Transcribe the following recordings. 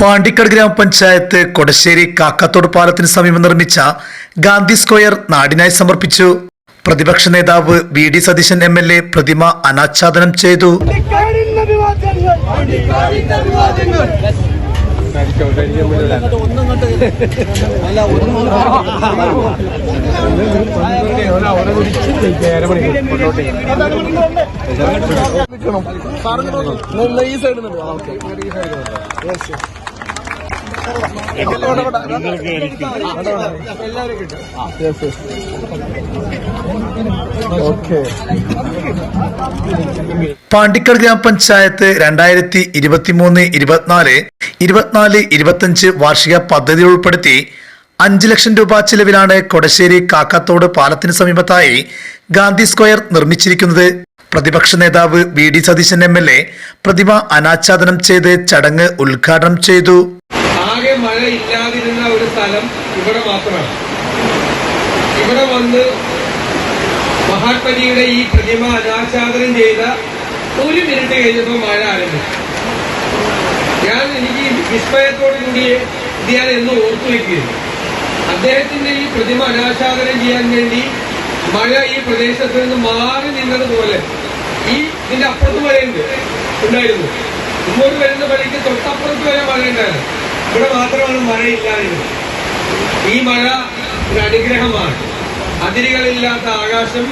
പാണ്ടിക്കട് ഗ്രാമപഞ്ചായത്ത് കൊടശ്ശേരി കാക്കാത്തോട് പാലത്തിന് സമീപം നിർമ്മിച്ച ഗാന്ധി സ്ക്വയർ നാടിനായി സമർപ്പിച്ചു. പ്രതിപക്ഷ നേതാവ് V D Satheesan M L A പ്രതിമ അനാച്ഛാദനം ചെയ്തു. ഈ സൈഡിൽ നിന്ന് പാണ്ടിക്കട് ഗ്രാമപഞ്ചായത്ത് രണ്ടായിരത്തി ഇരുപത്തിമൂന്ന് ഇരുപത്തിനാല് ഇരുപത്തിനാല് ഇരുപത്തിയഞ്ച് വാർഷിക പദ്ധതി ഉൾപ്പെടുത്തി അഞ്ച് ലക്ഷം രൂപ ചിലവിലാണ് കൊടശ്ശേരി കാക്കത്തോട് പാലത്തിന് സമീപത്തായി ഗാന്ധി സ്ക്വയർ നിർമ്മിച്ചിരിക്കുന്നത്. പ്രതിപക്ഷ നേതാവ് V D Satheesan M L A പ്രതിമ അനാച്ഛാദനം ചെയ്ത് ചടങ്ങ് ഉദ്ഘാടനം ചെയ്തു. മഴ ഇല്ലാതിരുന്ന ഒരു സ്ഥലം ഇവിടെ മാത്രമാണ്. ഇവിടെ വന്ന് മഹാത്മജിയുടെ ഈ പ്രതിമ അനാച്ഛാദനം ചെയ്ത ഒരു മിനിറ്റ് കഴിഞ്ഞപ്പോൾ മഴ ആരംഭിച്ചു. ഞാൻ എനിക്ക് വിസ്മയത്തോടു കൂടി ഇത് ഞാൻ എന്ന് ഓർത്തു വെക്കുകയാണ് അദ്ദേഹത്തിന്റെ ഈ പ്രതിമ അനാച്ഛാദനം ചെയ്യാൻ വേണ്ടി മഴ ഈ പ്രദേശത്ത് നിന്ന് മാറി നിന്നതുപോലെ ഈ ഇതിന്റെ അപ്പുറത്ത് മഴയുണ്ട്. ഉണ്ടായിരുന്നു. ഇങ്ങോട്ട് വരുന്ന വഴിക്ക് തൊട്ടപ്പുറത്ത് വരെ മഴ ഉണ്ടായിരുന്നു. ഇവിടെ മാത്രമാണ് മഴയില്ലാതിരുന്നത് ഈ മഴ ഒരു അനുഗ്രഹമാണ്. അതിരുകളില്ലാത്ത ആകാശം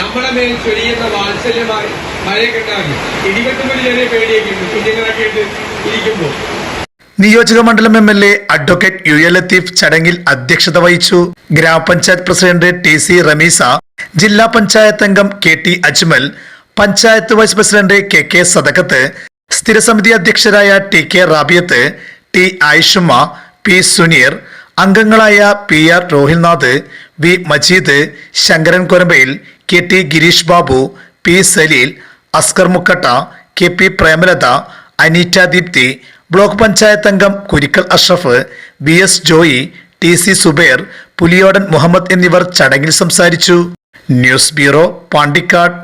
നമ്മളെ മേൽ ചൊരിയുന്ന വാത്സല്യമായി മഴയൊക്കെ ഉണ്ടാകും ഇടിവെട്ടുമ്പോൾ ചെറിയ പേടിയൊക്കെ കുഞ്ഞുങ്ങളൊക്കെ ഇരിക്കുമ്പോൾ. നിയോജക മണ്ഡലം M L A advocate U A Latheef ചടങ്ങിൽ അധ്യക്ഷത വഹിച്ചു ഗ്രാമപഞ്ചായത്ത് പ്രസിഡന്റ് ടി സി റമീസ ജില്ലാ പഞ്ചായത്ത് അംഗം K T Ajmal panchayat vice president K K Sadakkath സ്ഥിരസമിതി അധ്യക്ഷരായ T K Rabiyath T Ayishumma P Suneer അംഗങ്ങളായ P R Rohilnath V Majeed Sankaran Korambayil K T Gireesh Babu P Saleel Askar Mukkatta K P Premalatha Aneeta Deepthi block panchayat അംഗം Kurikkal Ashraf V S Joy T C Subair Puliyodan Muhammad എന്നിവർ ചടങ്ങിൽ സംസാരിച്ചു. News bureau Pandikkad.